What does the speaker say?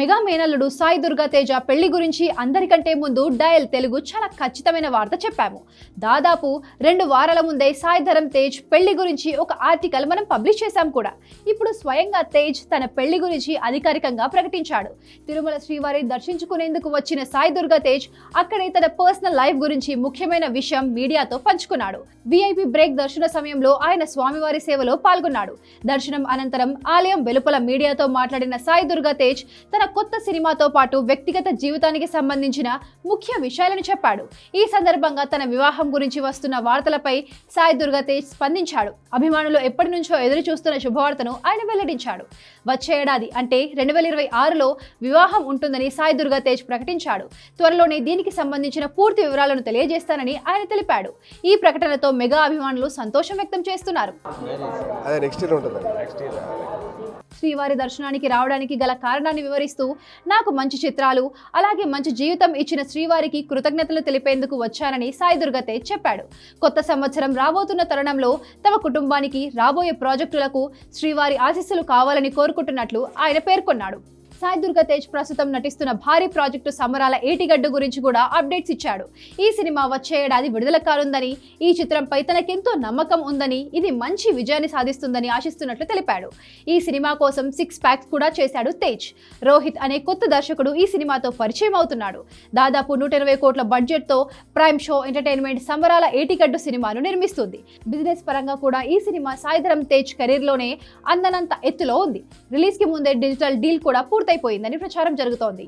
Mega మేనల్లుడు సాయి దుర్గా తేజ పెళ్ళి గురించి అందరికంటే ముందు డయల్ తెలుగు చాలా ఖచ్చితమైన వార్త చెప్పాము. దాదాపు రెండు వారాల ముందే సాయి ధరం తేజ్ పెళ్ళి గురించి ఒక ఆర్టికల్ మనం పబ్లిష్ చేశాం కూడా. ఇప్పుడు స్వయంగా తేజ్ తన పెళ్ళి గురించి అధికారికంగా ప్రకటించాడు. తిరుమల శ్రీవారి దర్శించుకునేందుకు వచ్చిన సాయి దుర్గా తేజ్ అక్కడే తన పర్సనల్ లైఫ్ గురించి ముఖ్యమైన విషయం మీడియాతో పంచుకున్నాడు. విఐపి బ్రేక్ దర్శన సమయంలో ఆయన స్వామివారి సేవలో పాల్గొన్నాడు. దర్శనం అనంతరం ఆలయం వెలుపల మీడియాతో మాట్లాడిన సాయి దుర్గా తేజ్ తన కొత్త సినిమాతో పాటు వ్యక్తిగత జీవితానికి సంబంధించిన ముఖ్య విషయాలను చెప్పాడు. ఈ సందర్భంగా తన వివాహం గురించి వస్తున్న వార్తలపై సాయి దుర్గా తేజ్ స్పందించాడు. అభిమానులు ఎప్పటి నుంచో ఎదురు చూస్తున్న శుభవార్తను ఆయన వెల్లడించాడు. వచ్చే ఏడాది అంటే రెండు వేల ఇరవై ఆరులో వివాహం ఉంటుందని సాయి దుర్గా తేజ్ ప్రకటించాడు. త్వరలోనే దీనికి సంబంధించిన పూర్తి వివరాలను తెలియజేస్తానని ఆయన తెలిపాడు. ఈ ప్రకటనతో మెగా అభిమానులు సంతోషం వ్యక్తం చేస్తున్నారు. అదే నెక్స్ట్ ఇయర్ ఉంటుందండి. నెక్స్ట్ ఇయర్ శ్రీవారి దర్శనానికి రావడానికి గల కారణాన్ని వివరిస్తూ నాకు మంచి చిత్రాలు అలాగే మంచి జీవితం ఇచ్చిన శ్రీవారికి కృతజ్ఞతలు తెలిపేందుకు వచ్చానని సాయి దుర్గతే చెప్పాడు. కొత్త సంవత్సరం రాబోతున్న తరుణంలో తమ కుటుంబానికి రాబోయే ప్రాజెక్టులకు శ్రీవారి ఆశీస్సులు కావాలని కోరుకుంటున్నట్లు ఆయన పేర్కొన్నాడు. సాయి దుర్గా తేజ్ ప్రస్తుతం నటిస్తున్న భారీ ప్రాజెక్టు సమరాల ఏటిగడ్డ గురించి కూడా అప్డేట్స్ ఇచ్చాడు. ఈ సినిమా వచ్చే ఏడాది విడుదల కానుందని ఈ చిత్రంపై తనకెంతో నమ్మకం ఉందని ఇది మంచి విజయాన్ని సాధిస్తుందని ఆశిస్తున్నట్లు తెలిపాడు. ఈ సినిమా కోసం సిక్స్ ప్యాక్స్ కూడా చేశాడు తేజ్. రోహిత్ అనే కొత్త దర్శకుడు ఈ సినిమాతో పరిచయం అవుతున్నాడు. దాదాపు నూట ఇరవై కోట్ల బడ్జెట్తో ప్రైమ్ షో ఎంటర్టైన్మెంట్ సమరాల ఏటిగడ్డు సినిమాను నిర్మిస్తుంది. బిజినెస్ పరంగా కూడా ఈ సినిమా సాయిధరం తేజ్ కెరీర్లోనే అందనంత ఎత్తులో ఉంది. రిలీజ్కి ముందే డిజిటల్ డీల్ కూడా పూర్తి పూర్తయిపోయిందని ప్రచారం జరుగుతోంది.